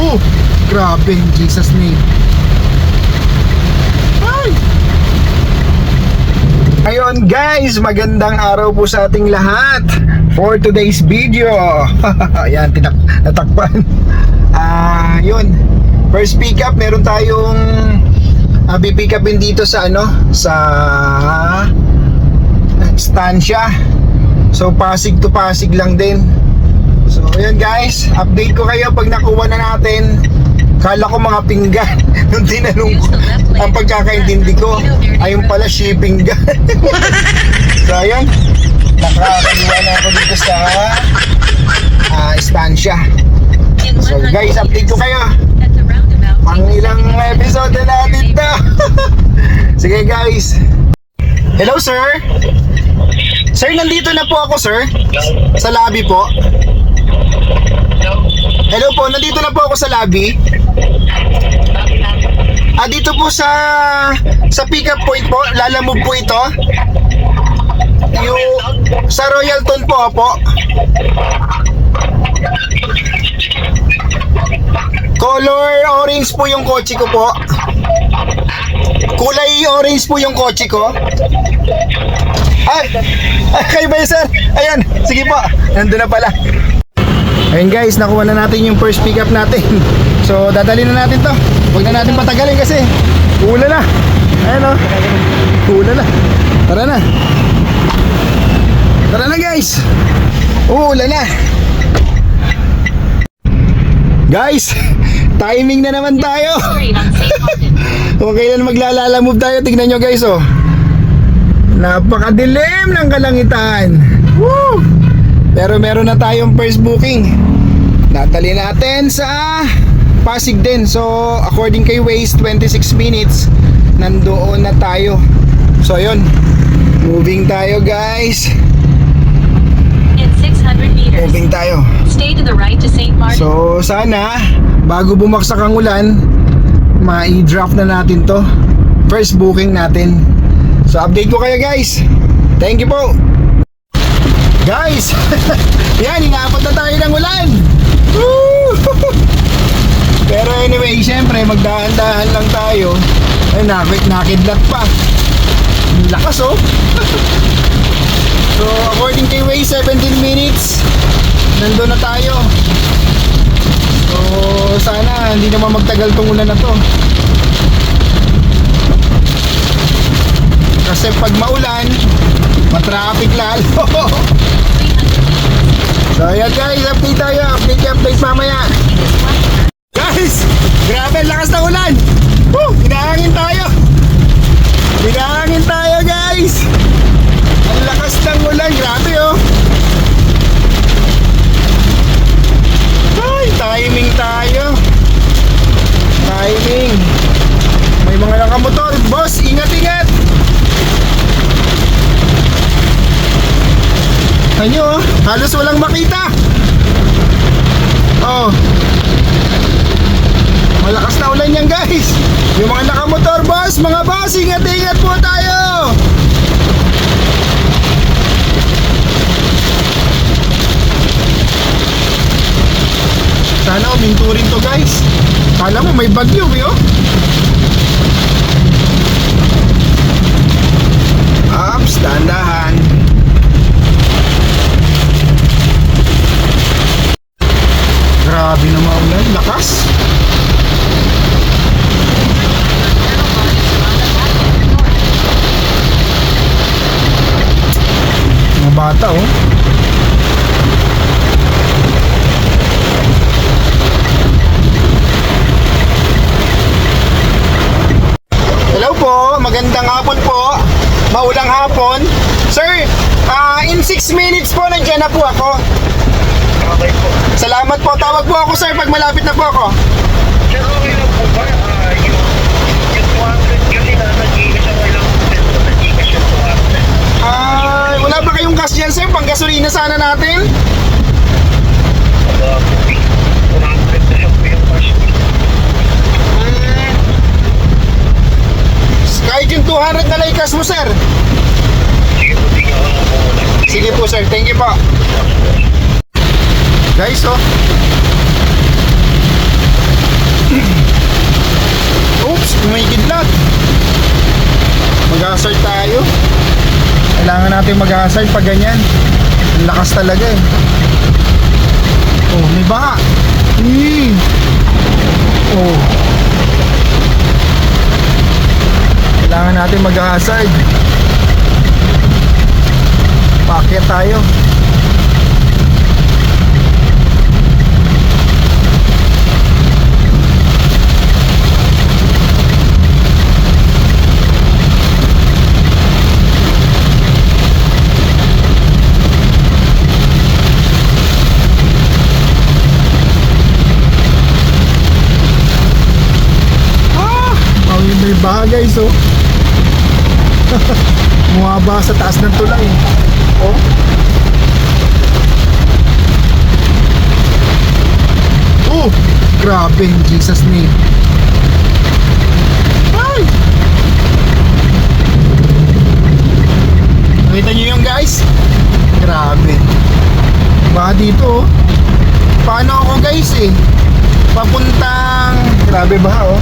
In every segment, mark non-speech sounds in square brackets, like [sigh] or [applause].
Oh, grabe, in Jesus name. Ay! Ayun guys, magandang araw po sa ating lahat for today's video. [laughs] Ayan, tinak natakpan. Ah, yun. First pick up, meron tayong uh, pick upin dito sa ano, sa Stansya. So Pasig to Pasig lang din. So ayun guys, update ko kayo pag nakuha na natin. Kala ko mga pinggan [laughs] nung tinanong ko. Ang pagkakaintindi ko, ayun pala shipping gun. [laughs] so ayun, nakakakuha na ako dito sa uh, Estancia. So guys, update ko kayo. Pang ilang episode na natin. [laughs] Sige guys. Hello sir. Sir, nandito na po ako sir. Sa lobby po. Hello po, nandito na po ako sa lobby. Ah, dito po sa sa pick-up point po, lalamove po ito. Yung sa Royal Tone po po. Color orange po yung kotse ko po. Kulay orange po yung kotse ko. Ay, [laughs] ay kayo ba yun, sir? Ayan, sige po. Nandun na pala. Ayun guys, nakuha na natin yung first pick up natin. [laughs] So, dadali na natin to. Huwag na natin patagalin kasi ulan na. Ayan o. Ulan na. Tara na. Tara na guys. Uulan na. Guys, [laughs] timing na naman tayo. [laughs] Kung kailan maglalalamove tayo, tignan nyo guys oh. Napakadilim ng kalangitan. Woo! Pero meron na tayong first booking. Natali natin sa Pasig din. So, according kay Waze, 26 minutes, nandoon na tayo. So, ayun. Moving tayo, guys. In 600 meters, Moving tayo. stay to the right to St. Martin. So, sana, bago bumaksak ang ulan, ma-drop na natin to. First booking natin. So, update ko kayo, guys. Thank you po. Guys, [laughs] yan, inaabot na tayo ng ulan. [laughs] Pero anyway, syempre, magdahan-dahan lang tayo. Ay, nakid, nakidlat pa. Lakas, oh. [laughs] so, according kay Waze, 17 minutes. Nandun na tayo. So, sana hindi naman magtagal tong ulan na to. Kasi pag maulan, matraffic lalo. So, ayan guys, update tayo. Update, update mamaya. Guys, grabe, lakas ng ulan. Woo, hinahangin tayo. Hinahangin tayo, guys. Ang lakas ng ulan, grabe oh. Ay, timing tayo. Timing. May mga nakamotor. Boss, ingat-ingat. Ano, halos walang makita. Oh. Malakas na ulan yan, guys. Yung mga nakamotor, boss, mga boss, ingat-ingat po tayo. Sana uminto rin to guys. Kala mo may bagyo eh oh. Dandahan. Grabe na maulan, lakas. Mga bata oh. Hello po, magandang hapon po. Maulang hapon. Sir, ah in 6 minutes po nandiyan na po ako. Okay po. Salamat po. Tawag po ako sir pag malapit na po ako. Sir, okay lang po ba? Ah, yung, yung 200 kasi na nag-iis ako ilang peso na Gcash yung 200. Ah, wala ba kayong gas dyan sir? Pang gasolina sana natin? Wala po eh. 100 na siya po yung cash. Hmm. Kahit yung 200 na lang ikas mo sir. Sige po sir, thank you po. Guys, oh. [clears throat] Oops, kumigid na. Mag-hazard tayo. Kailangan natin mag-hazard pag ganyan. Ang lakas talaga eh. Oh, may baha. Mm. Oh. Kailangan natin mag-hazard. Paakyat tayo. Ah! Baha guys [laughs] oh. Bumaba sa taas ng tulay. Oh. Oh, grabe in Jesus name. Ay! Nakita niyo yung guys? Grabe. Baka dito oh. Paano ako guys eh? Papuntang Grabe ba oh?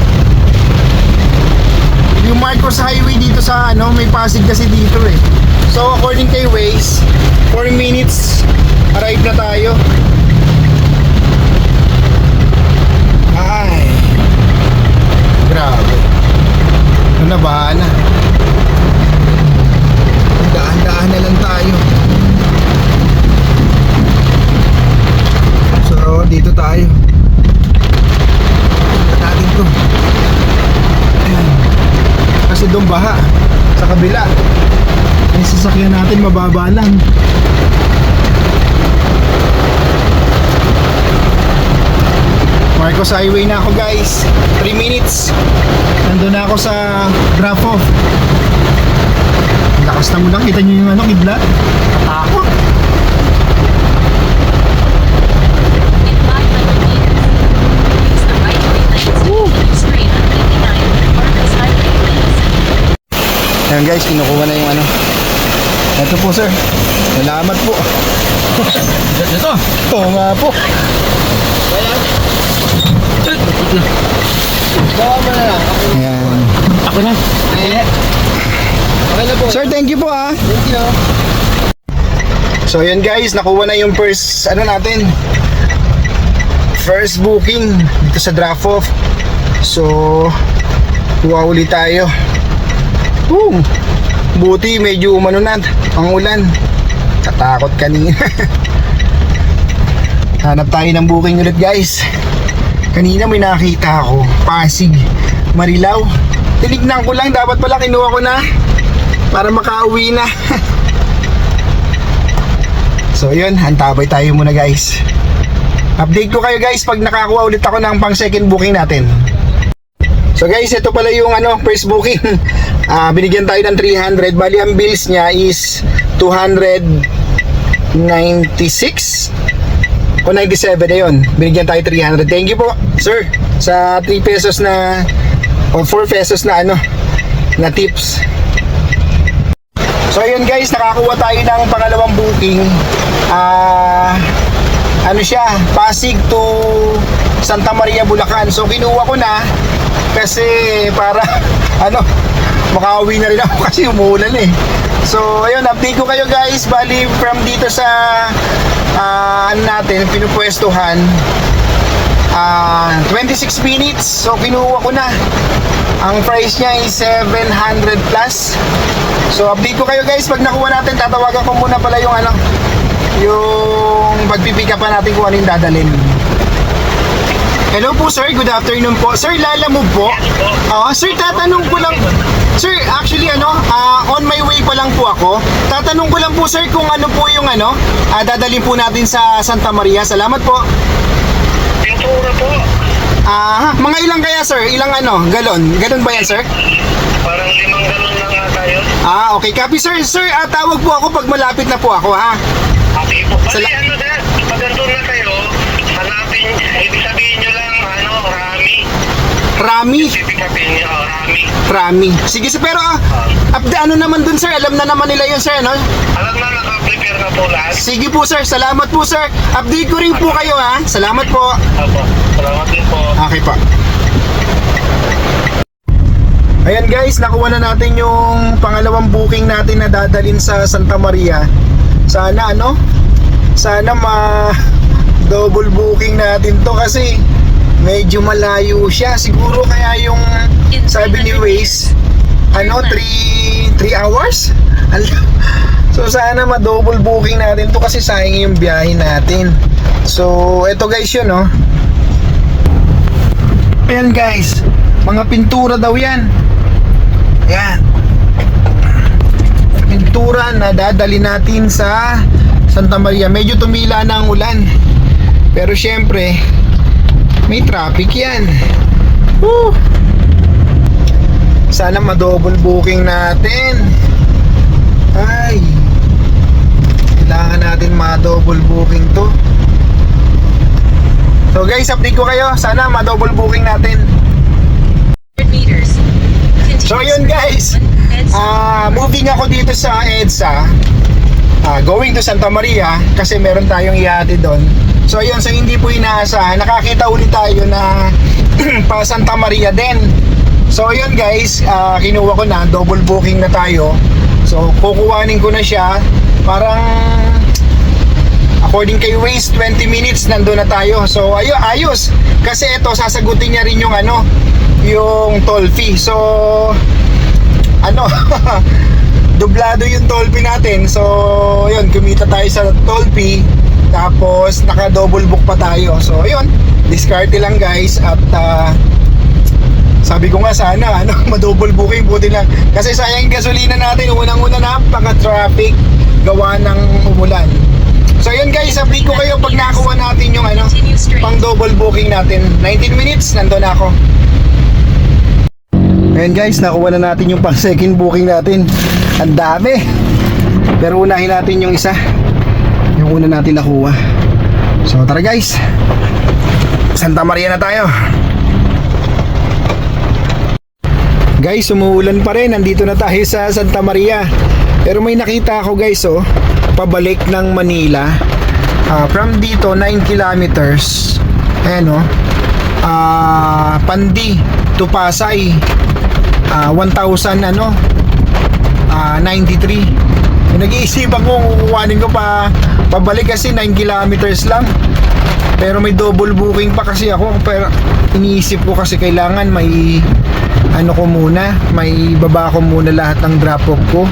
Yung Marcos Highway dito sa ano, may Pasig kasi dito eh. So according kay Waze, 4 minutes arrive na tayo. Ay. Grabe. Ano na baha na. Daan-daan na lang tayo. So dito tayo. Tingnan natin to. Kasi doon baha sa kabila. Yung sasakyan natin mababa lang. Marcos Highway na ako guys. 3 minutes. Ako sa drop off. Lakas na mo lang. Kita nyo yung ano, kidlat. Katakot. In 500 meters, use the right lane to continue straight on 59 Marcos Highway Lanes. Ayan guys, kinukuha na yung ano. Ito po sir. Salamat po. Ito. Oo nga po. Bawa mo na lang. Ayan. Na. Okay na po. Sir, thank you po ah. Thank you. So ayan guys, nakuha na yung first ano natin. First booking dito sa drop off. So kuha ulit tayo. Woo! Buti medyo umano na ang ulan. Katakot kanina. [laughs] Hanap tayo ng booking ulit guys. Kanina may nakita ako, Pasig, Marilao. Tinignan ko lang, dapat pala kinuha ko na para makauwi na. [laughs] So yun, antabay tayo muna guys. Update ko kayo guys pag nakakuha ulit ako ng pang second booking natin. So guys, ito pala yung ano, first booking. [laughs] Ah, binigyan tayo ng 300. Bali ang bills niya is 296 o 97 na. Binigyan tayo 300. Thank you po, sir, sa 3 pesos na o 4 pesos na ano, na tips. So ayun guys, nakakuha tayo ng pangalawang booking. Ah, ano siya, Pasig to Santa Maria, Bulacan. So kinuha ko na kasi para [laughs] ano, makauwi na rin ako [laughs] kasi umuulan eh. So ayun, update ko kayo guys. Bali from dito sa ano natin, pinupwestuhan ah 26 minutes. So kinuha ko na. Ang price niya is 700 plus. So update ko kayo guys pag nakuha natin tatawagan ko muna pala yung ano yung pagpipick up natin kung ano yung dadalhin. Hello po sir, good afternoon po. Sir, Lala mo po? Oo, sir, tatanong ko lang. Sir, actually ano, ah, on my way pa lang po ako. Tatanong ko lang po sir kung ano po yung ano, ah, dadalhin po natin sa Santa Maria. Salamat po. Pintura po. Ah, mga ilang kaya sir? Ilang ano, galon? Galon ba yan sir? Parang limang ganun lang ata yun. Ah, okay. Copy sir. Sir, ah, tawag po ako pag malapit na po ako ha. Okay po. Bali, Sala- ano na, pag na kayo, hanapin, ibig sabihin nyo lang. Rami. Oh, Rami. Rami. Sige sir, pero ah, upda, ano naman dun sir? Alam na naman nila yun sir, no? Alam na, naka-prepare na po lahat. Sige po sir, salamat po sir. Update ko rin po kayo ha. Salamat po. Opo. Salamat din po. Okay po. Ayan guys, nakuha na natin yung pangalawang booking natin na dadalin sa Santa Maria. Sana ano? Sana ma double booking natin to kasi medyo malayo siya. Siguro kaya yung sabi ni Waze, ano, 3 3 hours? [laughs] So sana ma-double booking natin to kasi sayang yung biyahe natin. So, eto guys yun, no? Ayan guys, mga pintura daw yan. Ayan. Pintura na dadali natin sa Santa Maria. Medyo tumila na ang ulan. Pero syempre, may traffic yan. Woo! Sana ma-double booking natin. Ay. Kailangan natin ma-double booking to. So guys, update ko kayo. Sana ma-double booking natin. 100 meters. Continue So yun guys, ah moving ako dito sa EDSA, ah, going to Santa Maria kasi meron tayong ihati doon. So yun, sa hindi po inaasahan, nakakita ulit tayo na [clears throat] pa Santa Maria din. So yun guys, ah, kinuha ko na, double booking na tayo. So kukuhanin ko na siya, parang according kay Waze 20 minutes nandun na tayo. So ayo ayos kasi ito sasagutin niya rin yung ano, yung toll fee. So ano, [laughs] dublado yung toll fee natin. So, yun, kumita tayo sa toll fee. Tapos, naka-double book pa tayo. So, yun, diskarte lang guys. At, ah, sabi ko nga sana, [laughs] ano, ma-double booking, buti lang. Kasi sayang yung gasolina natin. Unang-una napaka-traffic gawa ng umulan. So, yun guys, update ko kayo pag nakuha natin yung ano, pang double booking natin. 19 minutes, nandun na ako. Ayan guys, nakuha na natin yung pang second booking natin. Ang dami. Pero unahin natin yung isa. Yung una natin nakuha. So tara guys. Santa Maria na tayo. Guys, umuulan pa rin. Nandito na tayo sa Santa Maria. Pero may nakita ako guys oh. Pabalik ng Manila. Ah, from dito, 9 kilometers. Ayan oh. Ah, Pandi to Pasay. Ah, 1,000 ano? Ah, 93. Yung nag-iisipan ko kukuhanin ko pa pabalik kasi 9 kilometers lang. Pero may double booking pa kasi ako pero iniisip ko kasi kailangan may ano ko muna, may baba ko muna lahat ng drop off ko.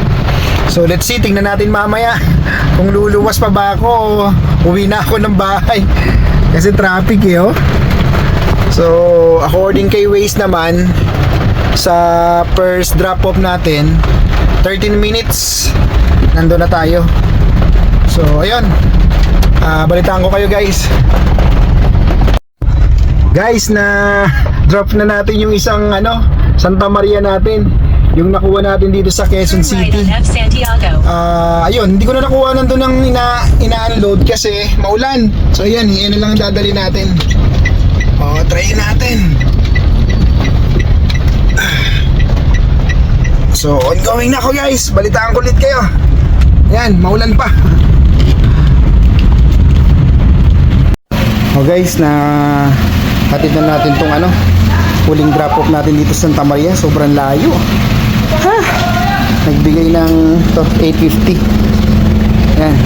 So let's see, tingnan natin mamaya [laughs] kung luluwas pa ba ako o uwi na ako ng bahay. [laughs] Kasi traffic eh oh. So according kay Waze naman sa first drop off natin 13 minutes nandun na tayo. So ayun. Ah, balitaan ko kayo guys. Guys, na [laughs] drop na natin yung isang ano, Santa Maria natin. Yung nakuha natin dito sa Quezon City. Ah, ayun, hindi ko na nakuha nandun ng ina ina-unload kasi maulan. So ayan, yan na lang ang dadali natin. Oh, try natin. So, ongoing na ako guys. Balitaan ko ulit kayo. Yan, maulan pa. Oh guys, na hatid na natin tong ano, huling drop off natin dito sa Santa Maria. Sobrang layo. Ha! Nagbigay ng to, 850. Yan.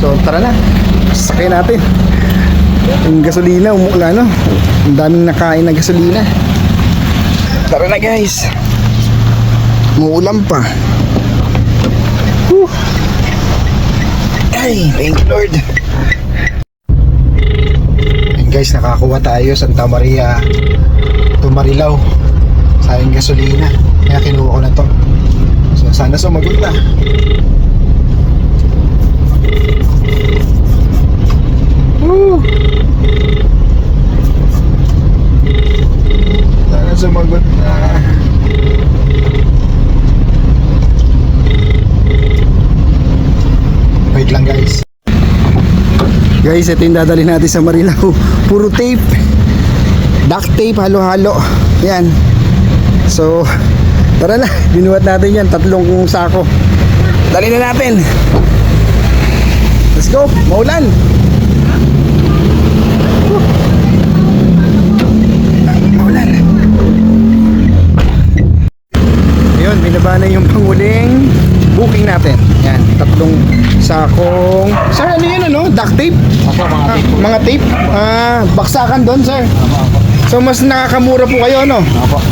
So, tara na. Sakay natin. Yung gasolina, umula no. Ang daming nakain na gasolina. Tara na guys. Muulan pa. Whew. Ay, thank you Lord. Guys, nakakuha tayo Santa Maria to Marilao. Sayang gasolina. Kaya kinuha ko na to. So, sana sumagot na. Woo! Sana sumagot na. Wait lang guys. Guys, ito yung dadali natin sa Marilao. [laughs] Puro tape. Duct tape, halo-halo. Yan. So, tara na. [laughs] Binuhat natin yan. Tatlong sako. Dali na natin. Let's go. Maulan. Maulan. nababa na yung panguling booking natin. Yan, tatlong sakong... Sir, ano yun ano? Duct tape? Ako mga Ah, tipo. mga tape? Ah, baksakan doon, sir. So, mas nakakamura po kayo, no? Apo.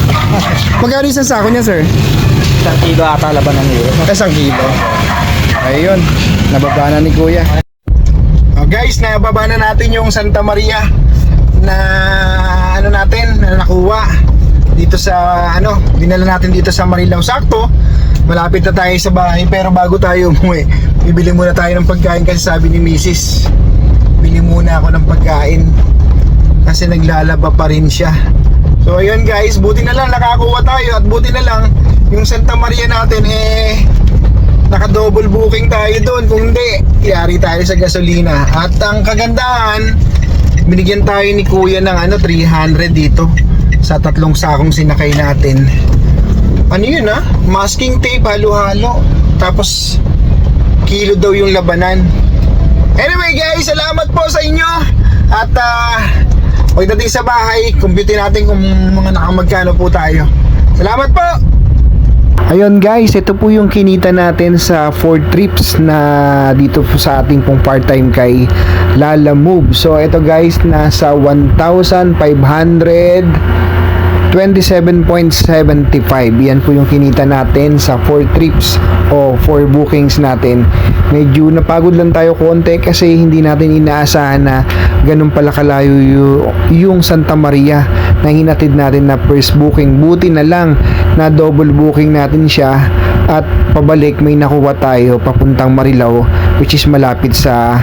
Magkano isang sako niya, sir? Isang kilo ata laban ng euro. Isang kilo. Ayun, nababa na ni Kuya. Oh, guys, nababa na natin yung Santa Maria na ano natin, na nakuha dito sa ano, dinala natin dito sa Marilao. Sakto, malapit na tayo sa bahay pero bago tayo umuwi, bibili muna tayo ng pagkain kasi sabi ni Mrs. Bili muna ako ng pagkain kasi naglalaba pa rin siya. So ayun guys, buti na lang nakakuha tayo at buti na lang yung Santa Maria natin eh naka-double booking tayo doon. Kung hindi, yari tayo sa gasolina. At ang kagandahan, binigyan tayo ni Kuya ng ano 300 dito sa tatlong sakong sinakay natin. Ano yun ah? Masking tape, halo-halo. Tapos, kilo daw yung labanan. Anyway guys, salamat po sa inyo. At ah, pagdating sa bahay, compute natin kung mga nakamagkano po tayo. Salamat po! Ayun guys, ito po yung kinita natin sa 4 trips na dito po sa ating pong part-time kay Lala Move. So ito guys, nasa 1,500 27.75 yan po yung kinita natin sa 4 trips o 4 bookings natin. Medyo napagod lang tayo konti kasi hindi natin inaasahan na ganun pala kalayo yu- yung Santa Maria na hinatid natin na first booking. Buti na lang na double booking natin siya at pabalik may nakuha tayo papuntang Marilao which is malapit sa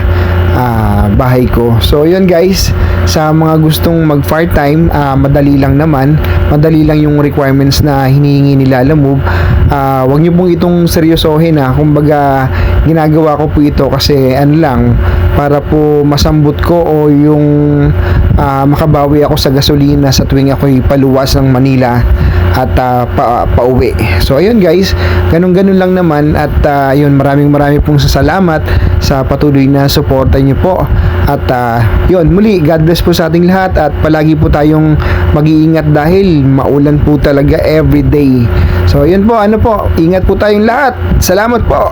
ah, bahay ko. So, yun guys, sa mga gustong mag part-time, ah, madali lang naman. Madali lang yung requirements na hinihingi ni Lala Move. Ah, wag niyo pong itong seryosohin ha. Kumbaga, ginagawa ko po ito kasi ano lang, para po masambot ko o yung ah, makabawi ako sa gasolina sa tuwing ako'y paluwas ng Manila at ah, pa, pauwi. So ayun guys, ganun-ganun lang naman at ah, yun maraming maraming pong salamat sa patuloy na suporta niyo po. At ah, yun, muli God bless po sa ating lahat at palagi po tayong mag-iingat dahil maulan po talaga every day. So yun po, ano po, ingat po tayong lahat. Salamat po.